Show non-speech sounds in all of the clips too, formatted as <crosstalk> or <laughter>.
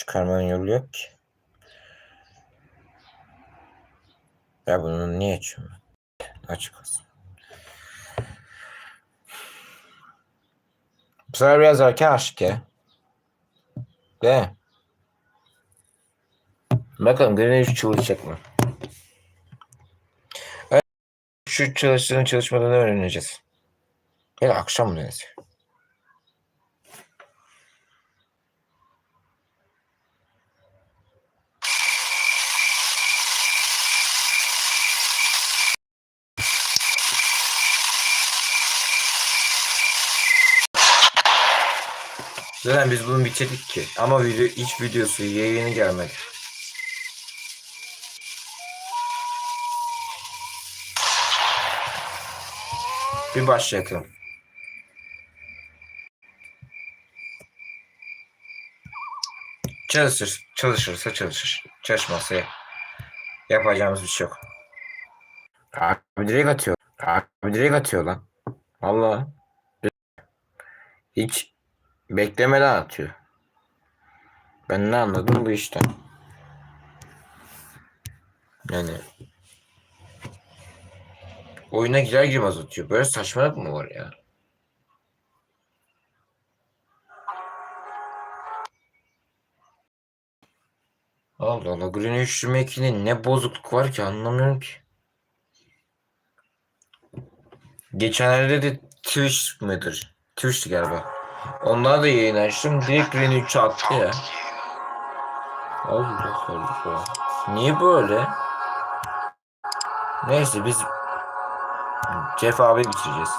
Çıkarmanın yolu yok ki. Ya bunu niye açıyorum? ben? Açık olsun. Bu sefer biraz erken açtık ya. Değil? Bakalım Green 3 çalışacak mı? Evet, Şu çalıştığını çalışmadığını öğreneceğiz. Ya akşam mı neyse. Zaten biz bunu bitirdik ki. Ama video, hiç videosu yayını gelmedi. Bir başlayalım. Çalışır, çalışırsa çalışır. Çalışmazsa yap- yapacağımız bir şey yok. Abi direkt atıyor. Abi direkt atıyor lan. Allah. Hiç beklemeden atıyor. Ben ne anladım bu işten? Yani oyuna girer girmez atıyor. Böyle saçmalık mı var ya? Allah Allah. Green 3 Remake'inin ne bozukluk var ki anlamıyorum ki. Geçenlerde de Twitch midir? Twitch'ti galiba. Onlar da yayın açtım. Direkt Green 3'e attı ya. Allah Allah. Niye böyle? Neyse biz Jeff abi bitireceğiz.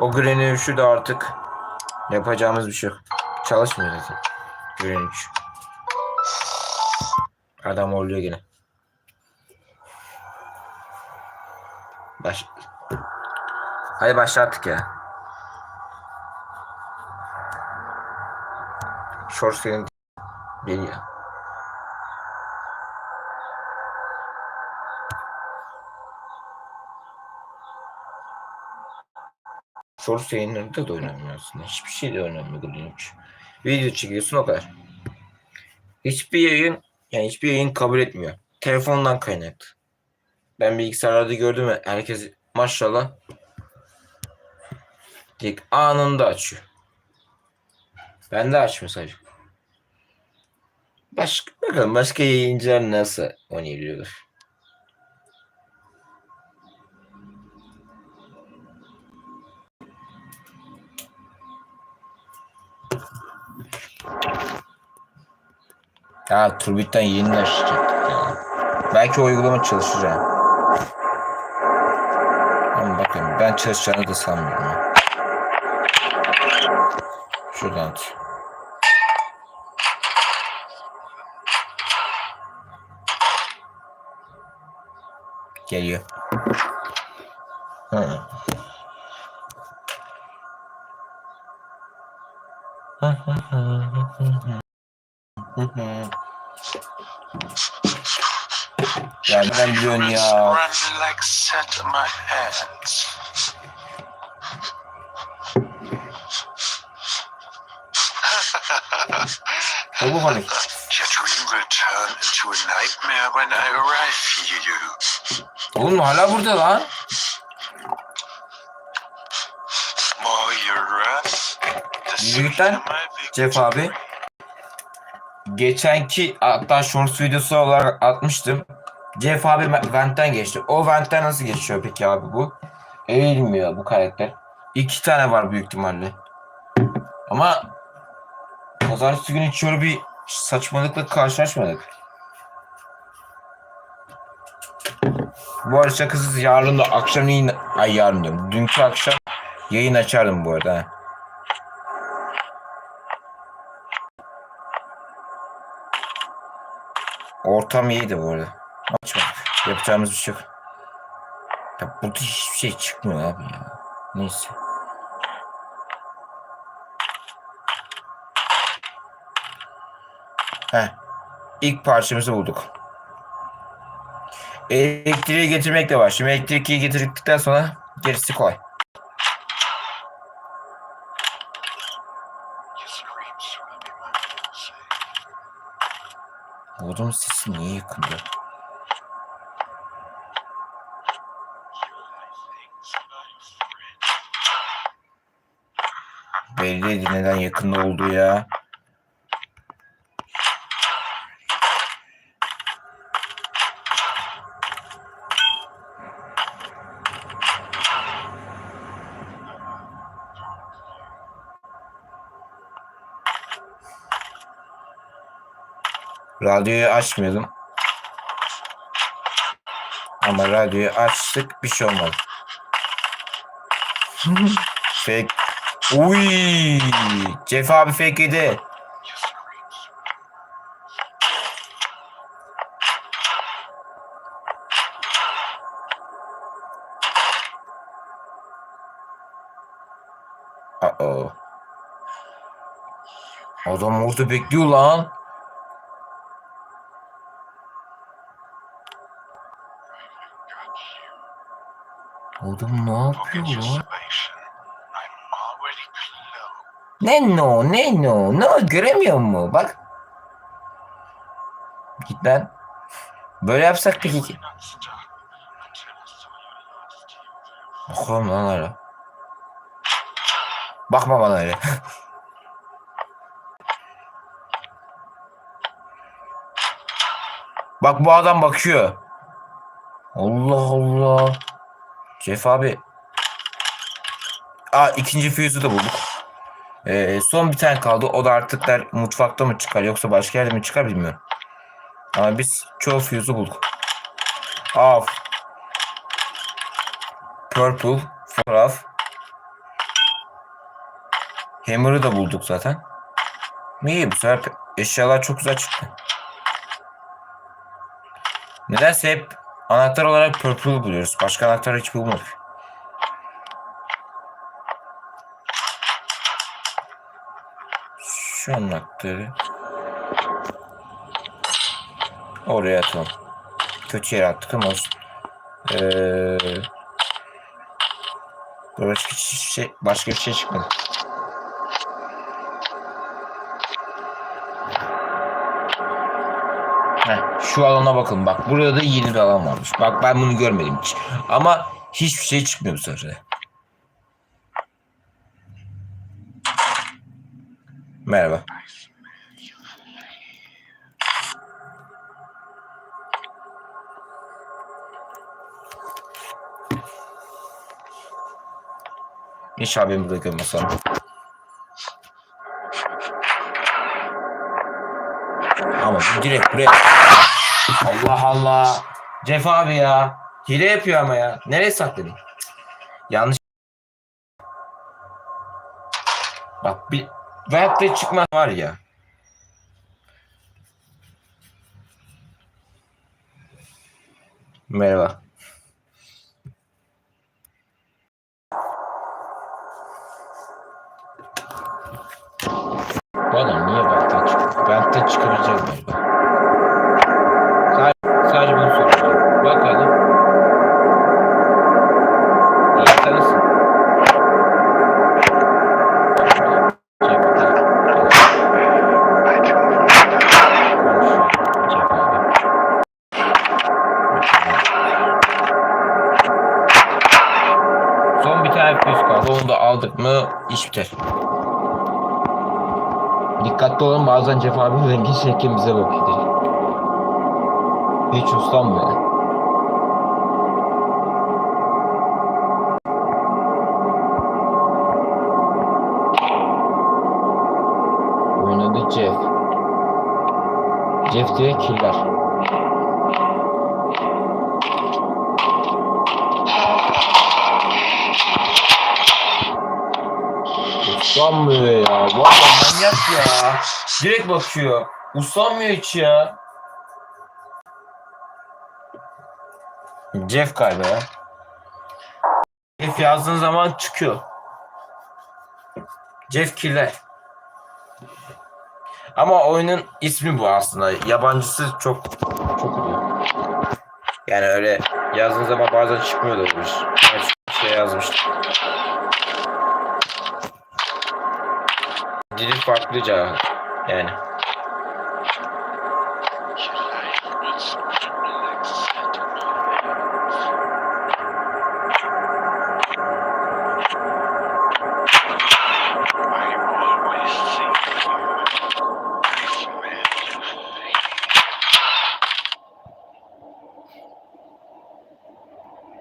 O Green 3'ü de artık yapacağımız bir şey yok. Çalışmıyor zaten. Green 3. Adam oluyor yine. Baş... Hadi başlattık ya. Short senin geliyor. Short yayınlarında da oynamıyor aslında. Hiçbir şey de Green 3. Video çekiyorsun o kadar. Hiçbir yayın yani hiçbir yayın kabul etmiyor. Telefondan kaynaklı. Ben bilgisayarlarda gördüm ya herkes maşallah direkt anında açıyor. Ben de açmıyor sadece. Başka, bakalım başka yayıncılar nasıl oynayabiliyorlar. Ya Turbit'ten yeni açacaktık ya. Belki o uygulama çalışır ha. Ama bakın ben çalışacağını da sanmıyorum ya. Şuradan aç. geliyor. Ha. ya ben biliyorum ya. 너무 화내. My hands. Ne bu hani? Your dream will turn into a nightmare when I arrive here. Oğlum hala burada lan. Sweeter lan. Jeff abi. Geçenki hatta shorts videosu olarak atmıştım. Jeff abi Vent'ten geçti. O Vent'ten nasıl geçiyor peki abi bu? Eğilmiyor bu karakter. İki tane var büyük ihtimalle. Ama pazartesi günü bir saçmalıkla karşılaşmadık. Bu arada şakasız yarın da akşam yayın... Ay yarın diyorum. Dünkü akşam yayın açardım bu arada. Ortam iyiydi bu arada. Açmadık. Yapacağımız bir şey yok. Ya burada hiçbir şey çıkmıyor abi ya. Neyse. Heh. İlk parçamızı bulduk. Elektriği getirmekle var. Şimdi elektriği getirdikten sonra gerisi kolay. Bu adamın sesi niye yakında? Belliydi neden yakında olduğu ya. Radyoyu açmıyordum. Ama radyoyu açtık bir şey olmadı. <laughs> fake. Uy, Jeff abi fake yedi. Uh oh. Adam orada bekliyor lan. Adam ne yapıyor lan? Ne no ne no no göremiyor mu bak. Git lan. Böyle yapsak peki ki. Bakalım lan öyle. Bakma bana öyle. <laughs> Bak bu adam bakıyor. Allah Allah. Jeff abi. Aa ikinci fuse'u da bulduk. Ee, son bir tane kaldı. O da artık der mutfakta mı çıkar yoksa başka yerde mi çıkar bilmiyorum. Ama biz çoğu fuse'u bulduk. Aa. Purple. Fotoğraf. Hammer'ı da bulduk zaten. İyi bu sefer eşyalar çok güzel çıktı. Nedense hep anahtar olarak purple buluyoruz. Başka anahtar hiç bulmadık. Şu anahtarı oraya atalım. Kötü yere attık ama olsun. Ee, başka hiçbir şey, başka bir şey çıkmadı. Heh, şu alana bakın bak burada da yeni bir alan varmış. Bak ben bunu görmedim hiç. Ama hiçbir şey çıkmıyor bu sefer. Merhaba. İnşallah beni burada görmezsem. Ama direkt buraya. Allah Allah. Cef abi ya. Hile yapıyor ama ya. Nereye sakladın? Yanlış. Bak bir veyahut da çıkma var ya. Merhaba. Çıkıyor? Dikkatli olun bazen Cef abi rengi şeklin bize bakıyor. Hiç uslanmıyor. Oynadı Jeff. Jeff diye killer. Uslanmıyor ya. Adam manyak ya. Direkt bakıyor. Uslanmıyor hiç ya. Jeff galiba ya. Jeff yazdığın zaman çıkıyor. Jeff Killer. Ama oyunun ismi bu aslında. Yabancısı çok çok oluyor. Yani öyle yazdığın zaman bazen çıkmıyor da olmuş. Ben şey yazmıştım. I smell your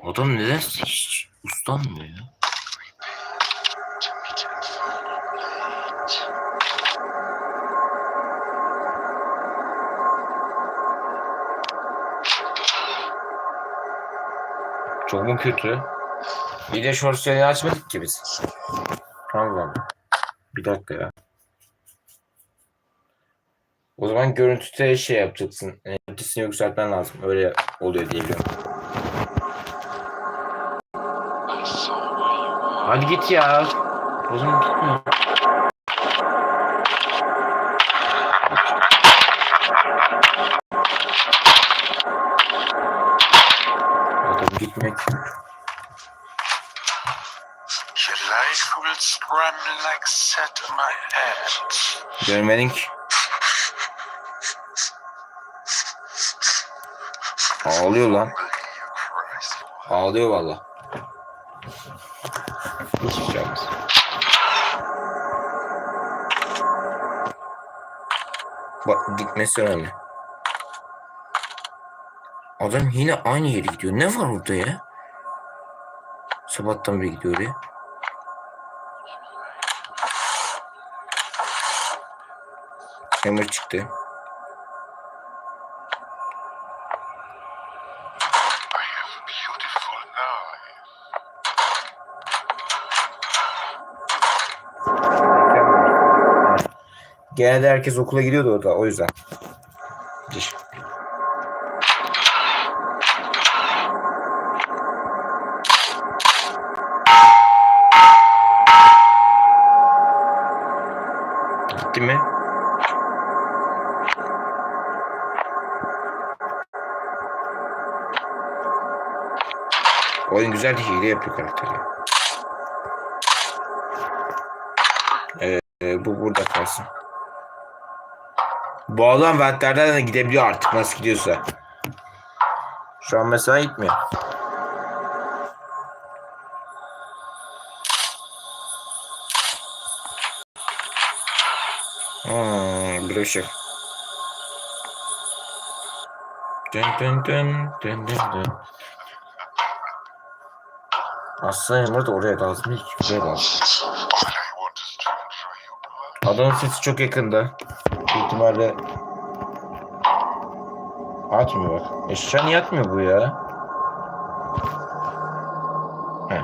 Adam neden hiç uslanmıyor ya? Çok mu kötü? Bir de short yayını açmadık ki biz. Tamam. Bir dakika ya. O zaman görüntüde şey yapacaksın. E, Ötesini yükseltmen lazım. Öyle oluyor diye biliyorum. Hadi git ya. O zaman gitmiyor. Gitmek. Your life will scramble like in my hands. Görmedin ki. Ağlıyor lan. Ağlıyor valla. Hiçbir şey. Bak gitmesi önemli. Adam yine aynı yere gidiyor. Ne var orada ya? Sabahtan beri gidiyor oraya. Hammer çıktı. Genelde herkes okula gidiyordu orada o yüzden. Dur. Gitti mi? Oyun güzel hile yapıyor karakteri. Ee, bu burada kalsın. Bu adam ventlerden de gidebiliyor artık nasıl gidiyorsa. Şu an mesela gitmiyor. Şey. Dın dın dın dın dın dın. Aslında Emre de oraya lazım ki. Buraya lazım. Adamın sesi çok yakında. Büyük ihtimalle atmıyor bak. Eşya niye atmıyor bu ya? Heh.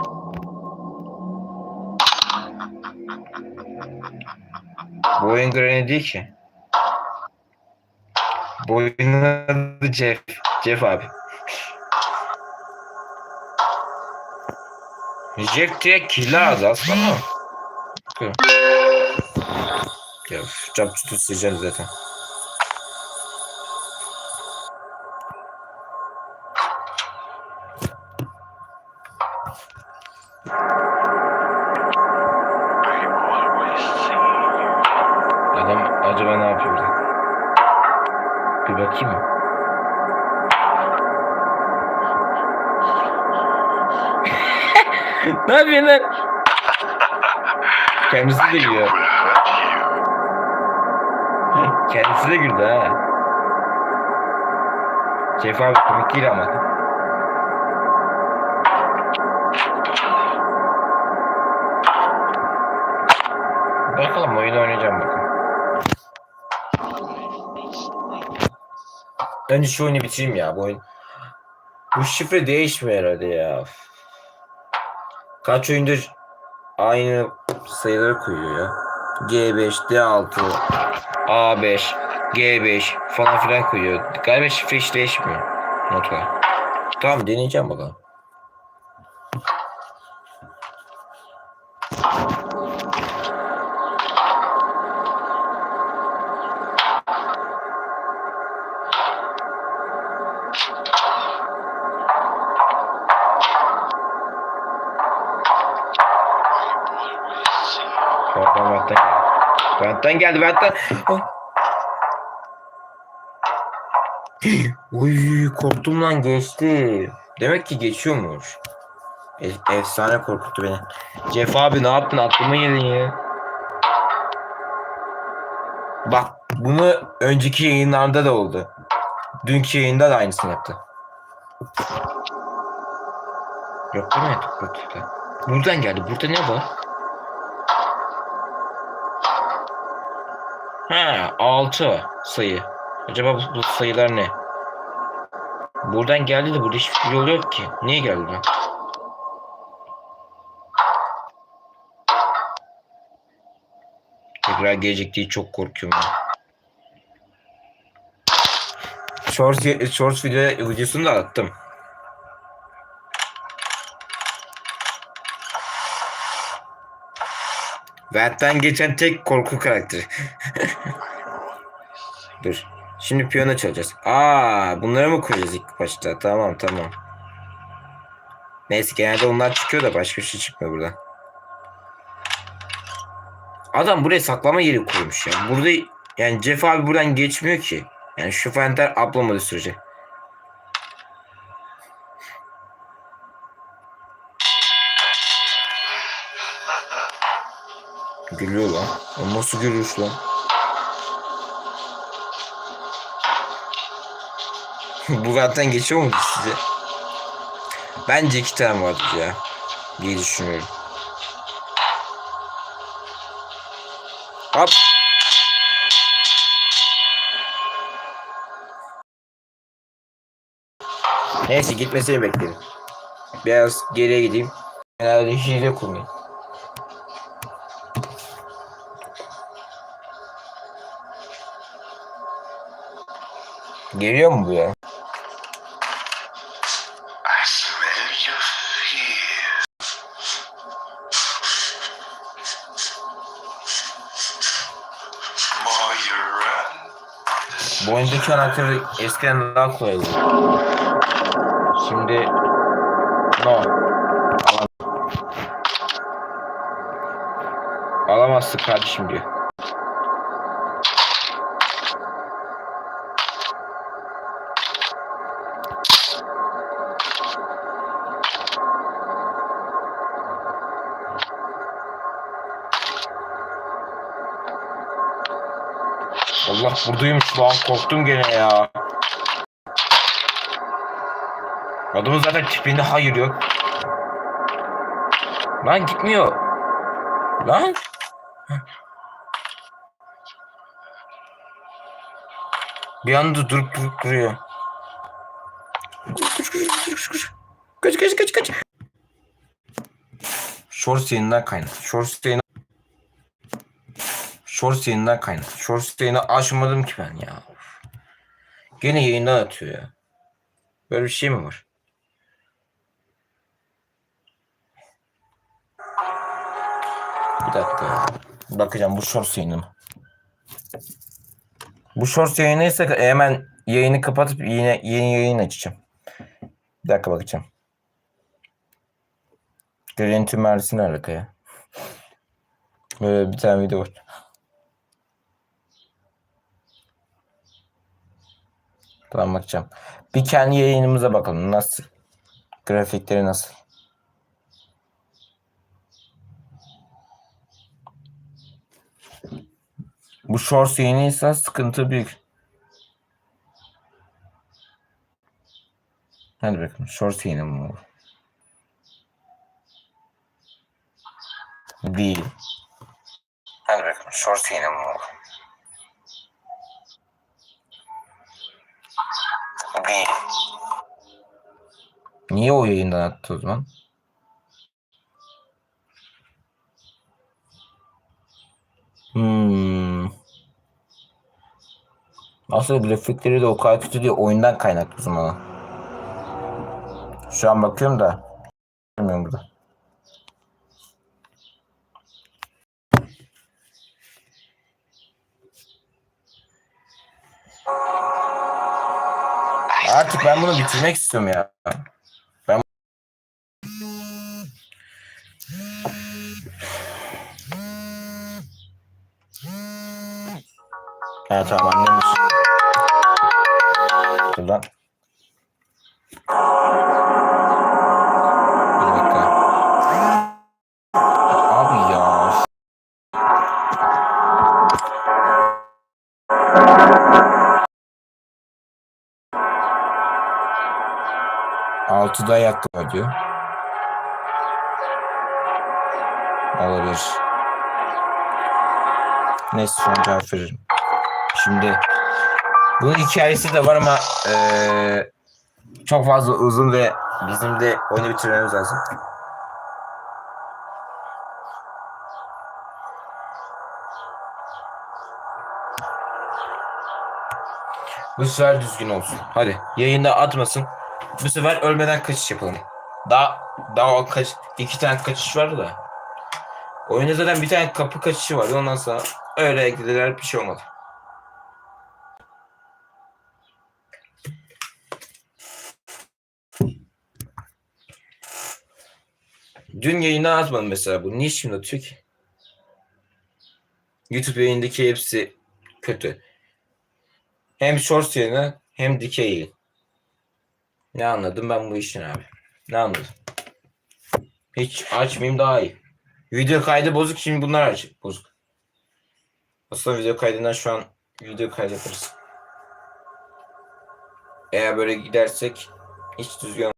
Bu oyun Granny ki. Bu adı Jeff. Jeff abi. Jeff diye killer adı aslında. Ya capçutu sileceğim zaten. Adam acaba ne yapıyor? Bir bakayım <laughs> ne yapıyorsun lan? Kendisi de gülüyor. Kendisi de güldü ha. Şef abi komik değil ama. Önce şu oyunu bitireyim ya bu oyun. Bu şifre değişmiyor herhalde ya. Kaç oyundur aynı sayıları koyuyor ya. G5, D6, A5, G5 falan filan koyuyor. Galiba şifre hiç değişmiyor. Notlar. Tamam deneyeceğim bakalım. Benden geldi. Vent'ten. Oh. Uy korktum lan geçti. Demek ki geçiyormuş. E- efsane korkuttu beni. Jeff abi ne yaptın aklıma yedin ya. Bak bunu önceki yayınlarda da oldu. Dünkü yayında da aynısını yaptı. Yok değil mi? Buradan geldi. Burada ne var? Ha 6 sayı. Acaba bu, bu sayılar ne? Buradan geldi de burada hiçbir yol yok ki. Niye geldi lan? Tekrar gelecek diye çok korkuyorum ya. Shorts, shorts video, videosunu da attım. Vent'ten geçen tek korku karakteri. <laughs> Dur. Şimdi piyano çalacağız. Aa, bunları mı koyacağız ilk başta? Tamam tamam. Neyse genelde onlar çıkıyor da başka bir şey çıkmıyor buradan. Adam buraya saklama yeri koymuş ya. Burada yani Jeff abi buradan geçmiyor ki. Yani şu fenter atlamadığı sürece. Gülüyor lan. O nasıl gülüş lan? <laughs> Bu zaten geçiyor mu size? Bence iki tane vardır ya. diye düşünüyorum. Hop. Neyse gitmesini bekledim. Biraz geriye gideyim. Herhalde hile kurmayayım. Geliyor mu bu ya? Bu oyundaki anahtarı eskiden daha kolaydı. Şimdi no. Alam- Alamazsın kardeşim diyor. Allah buradaymış lan korktum gene ya. Adamın zaten tipinde hayır yok. Lan gitmiyor. Lan. Bir anda durup durup duruyor. Kaç kaç kaç kaç. Shorts yayından kaynak. Shorts yayını Shorts yayından kaynak. Shorts yayını açmadım ki ben ya. Gene yayından atıyor ya. Böyle bir şey mi var? Bir dakika. Bakacağım bu shorts yayını mı? Bu shorts yayınıysa hemen yayını kapatıp yine yeni yayın açacağım. Bir dakika bakacağım. Görüntü mersi ne alaka ya? Böyle bir tane video var. Tamam bakacağım. Bir kendi yayınımıza bakalım. Nasıl? Grafikleri nasıl? Bu shorts yayınıysa sıkıntı büyük. Hadi bakalım. Shorts yayını mı olur? Değil. Hadi bakalım. Shorts yayını mı olur? Değil. Niye o yayından attı o zaman? Hmm. Aslında grafikleri de o kadar kötü değil. Oyundan kaynaklı o zaman. Şu an bakıyorum da. Bilmiyorum burada. Ben bunu bitirmek istiyorum ya. Ben Evet tamam annemdir. Dur Altıda yattı diyor. Olabilir. Neyse şu an cevap veririm. Şimdi bunun hikayesi de var ama eee, çok fazla uzun ve bizim de oyunu bitirmemiz lazım. Bu sefer düzgün olsun. Hadi yayında atmasın. Bu sefer ölmeden kaçış yapalım. Daha daha kaç iki tane kaçış var da. Oyunda zaten bir tane kapı kaçışı vardı. Ondan sonra öyle eklediler bir şey olmadı. Dün yayına atmadım mesela bu. Niye şimdi atıyor ki? YouTube yayındaki hepsi kötü. Hem shorts yayını hem dikey yayın. Ne anladım ben bu işin abi? Ne anladım? Hiç açmayayım daha iyi. Video kaydı bozuk şimdi bunlar aç bozuk. Aslında video kaydından şu an video kaydı yaparız. Eğer böyle gidersek hiç düzgün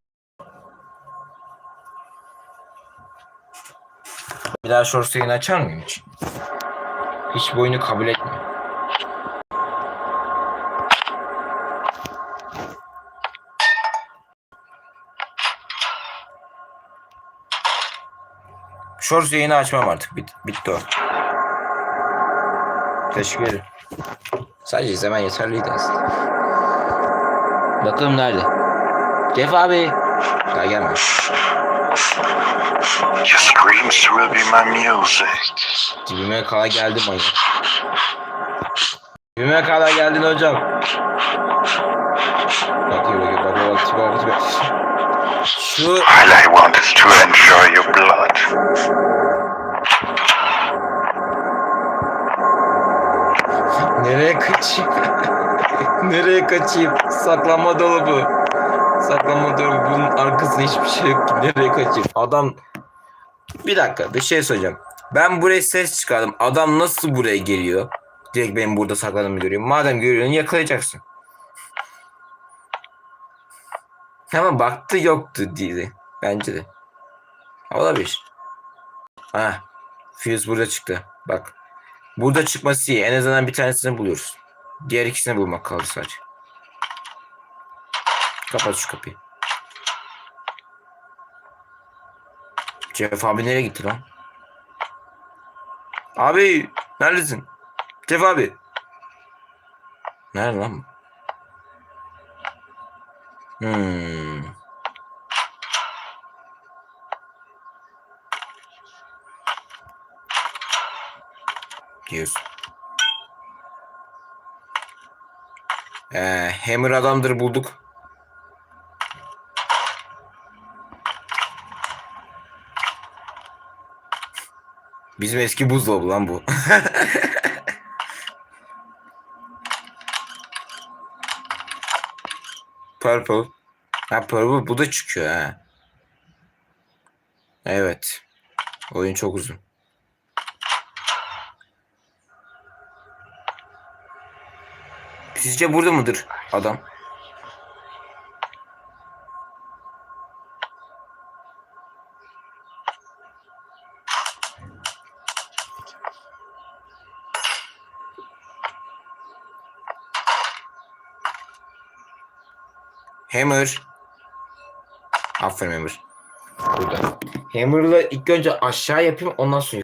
Bir daha shorts yayını açar mıyım hiç? Hiç bu oyunu kabul etmiyor. Shorts yayını açmam artık. Bit bitti o. Teşekkür ederim. Sadece izlemen yeterliydi aslında. Bakalım nerede? Jeff abi. Daha gelmemiş. Your screams will be my music. Dibime kala geldim ayı. Dibime kala geldin hocam. Bakıyor bakıyor bak bak bak. Şu All I want is to enjoy your blood. nereye kaçayım? <laughs> nereye kaçayım? Saklanma dolabı. Saklanma dolabı bunun arkasında hiçbir şey yok ki. Nereye kaçayım? Adam bir dakika bir şey söyleyeceğim. Ben buraya ses çıkardım. Adam nasıl buraya geliyor? Direkt benim burada saklandığımı görüyor. Madem görüyorsun yakalayacaksın. Ama baktı yoktu diye. Bence de. Olabilir. Ha. Fuse burada çıktı. Bak. Burada çıkması iyi. En azından bir tanesini buluyoruz. Diğer ikisini bulmak kaldı sadece. Kapat şu kapıyı. Jeff abi nereye gitti lan? Abi neredesin? Jeff abi. Nerede lan bu? Hmm. Diyorsun. Ee, Hammer adamdır bulduk. Bizim eski buzdolabı lan bu. <laughs> Purple. Ha Purple bu da çıkıyor ha. Evet. Oyun çok uzun. Sizce burada mıdır adam? Hammer. Aferin Hammer. Burada. Hammer'la ilk önce aşağı yapayım ondan sonra